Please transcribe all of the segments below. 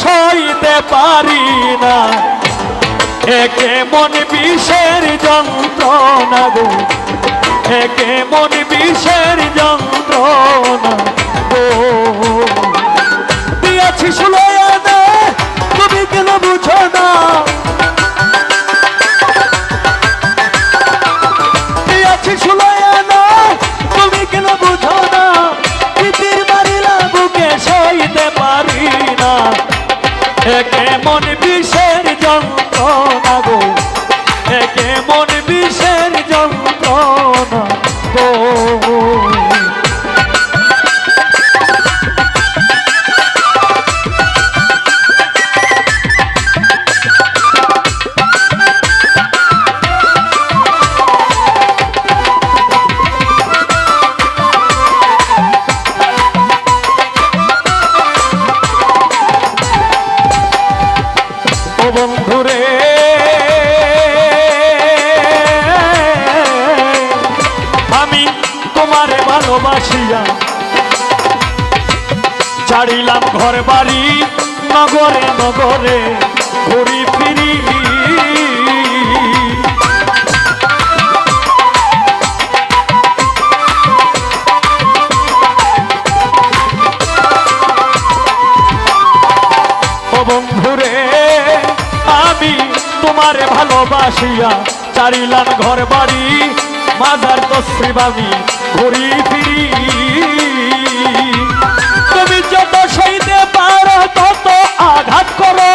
সইতে পারি না। একে মন বিষের যন্ত্রণা গো? একে মন বিষের যন্ত্রণা গো? দিয়েছি সুলয়ানা একে মন ছাড়িলাম ঘর বাড়ি, নগরে নগরে ঘুরি ফিরি বন্ধুরে, আমি তোমারে ভালোবাসিয়া চারিলাম ঘর বাড়ি, মাজার তশ্রীবামি ঘুরি ফিরি যত সইতে পারো তত আঘাত করো।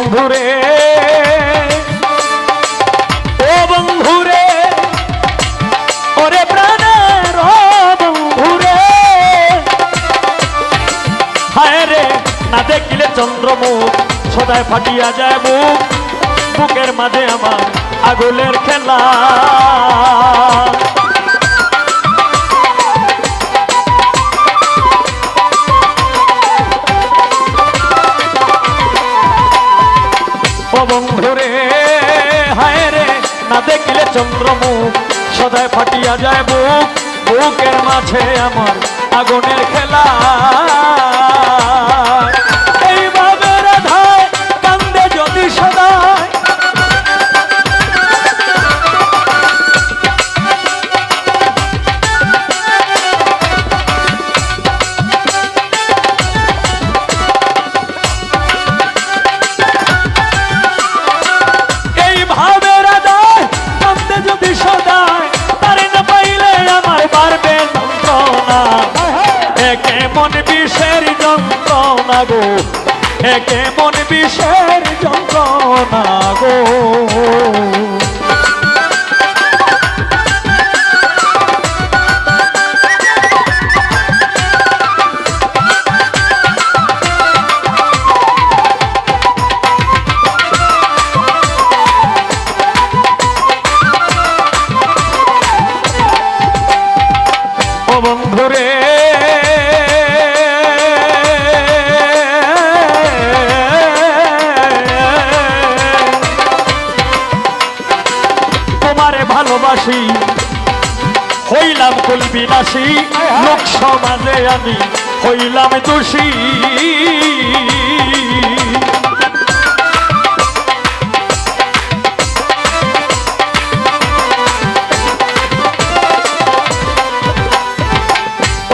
বন্ধুরে। ও বন্ধুরে, ওরে প্রাণের বন্ধুরে। হায় রে, না দেখিলে চন্দ্রমুখ, সদায় ফাটিয়া যায় মুখ। বুকের মাঝে আমার আগুলের খেলা। ফাটিয়া যায় বুক বুকের মাঝে আমার আগুনের খেলা। একে মন বিষের যন্ত্রণা। ভালোবাসি। হইলাম কুল বিলাসী লোক সমাজে আমি হইলাম দোষী।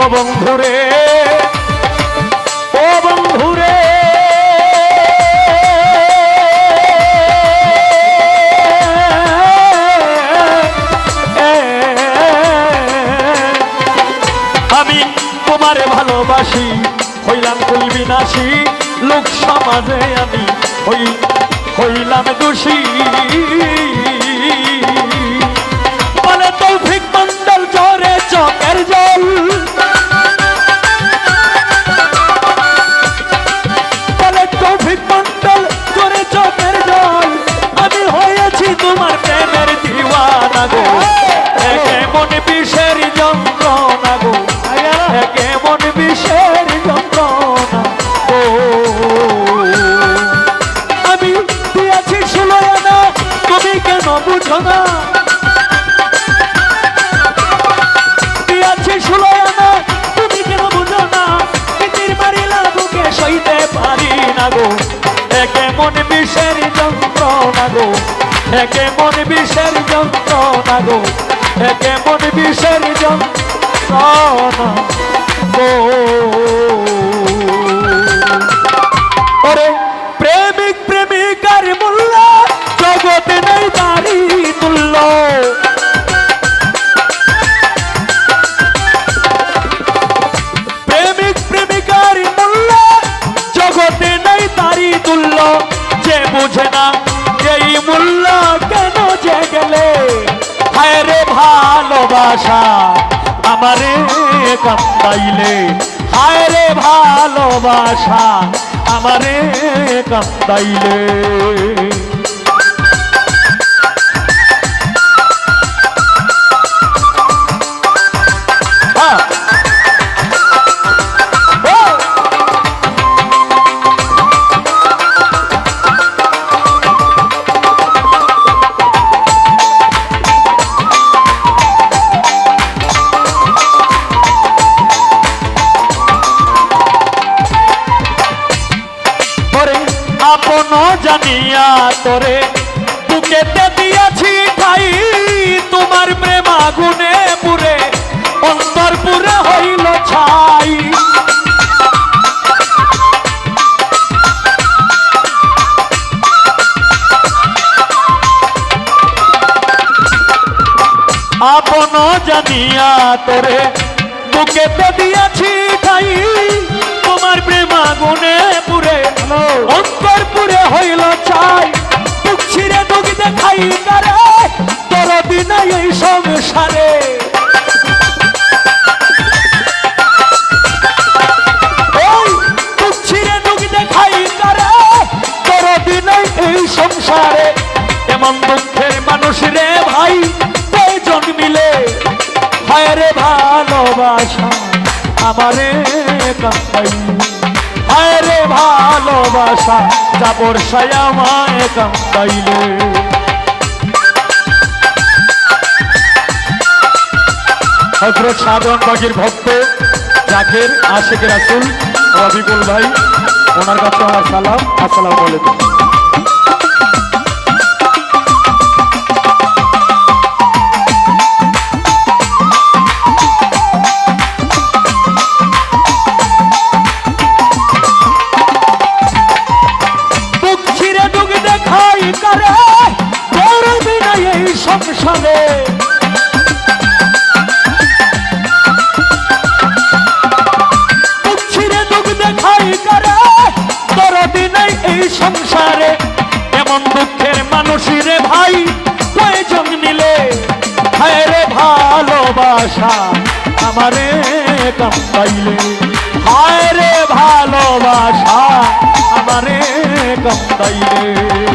ও বন্ধুরে ও বন্ধুরে। তোমারে ভালোবাসি হইলাম কুল বিনাশী। লোক সমাজে আমি হই হইলাম দোষী। সইতে পারি না গো। একে মন বিষের যন্ত্রণা গো। একে মন বিষের যন্ত্রণা গো। একে মন বিষের যন্ত্রণা গো। প্রেমিক প্রেমিকার মূল্য জগতে নেই কান্দাইলে হায় রে ভালোবাসা আমারে কান্দাইলে জানিয়া তোরে। বুকেতে দিয়াছি ঠাই। তোমার প্রেম আগুনে পুরে অন্তর পুরে হইল চাই বুক ছিঁড়ে দুঃখ দেখাই কারে। তোর বিনা এই সংসারে। বুক সংসারে। এমন দুঃখের মানুষ রে ভাই প্রয়োজন মিলে। হায় রে ভালোবাসা, আমারে কান্দাই হায় রে ভালোবাসা চাপর সায়ামায় কান্দাইলে হজরত সাধন বাগির ভক্ত, জাকের আশেখ রাসুল রবিকুল ভাই, ওনার কাছে আমার সালাম, আসসালামু আলাইকুম। সংসারে ছিঁড়ে ডুব দেখাই করে করবি না এই সংসারে। এমন দুঃখের মানুষই রে ভাই প্রয়োজন মিলে? হায় রে ভালোবাসা আমারে কান্দাইলে হায় রে ভালোবাসা আমারে কান্দাইলে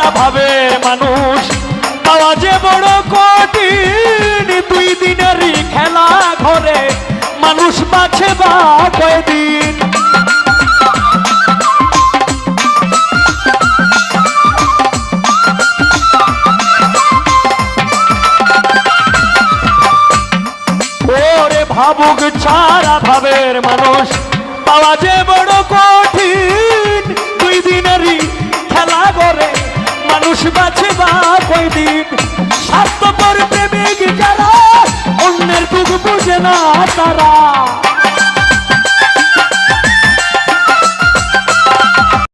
চারা ভাবের মানুষ। পাওয়া যে বড় কঠিন দুই দিনেরই খেলা ঘরে মানুষ বাছে বা কয়দিন। ভাবুক ছাড়া ভাবের মানুষ পাওয়া যে বড় কঠিন, দুই দিনেরই খেলা করে মানুষ বাঁচে বা কই দিন। স্বার্থপর প্রেমিক যারা অন্যের দুঃখ বুঝে না তারা।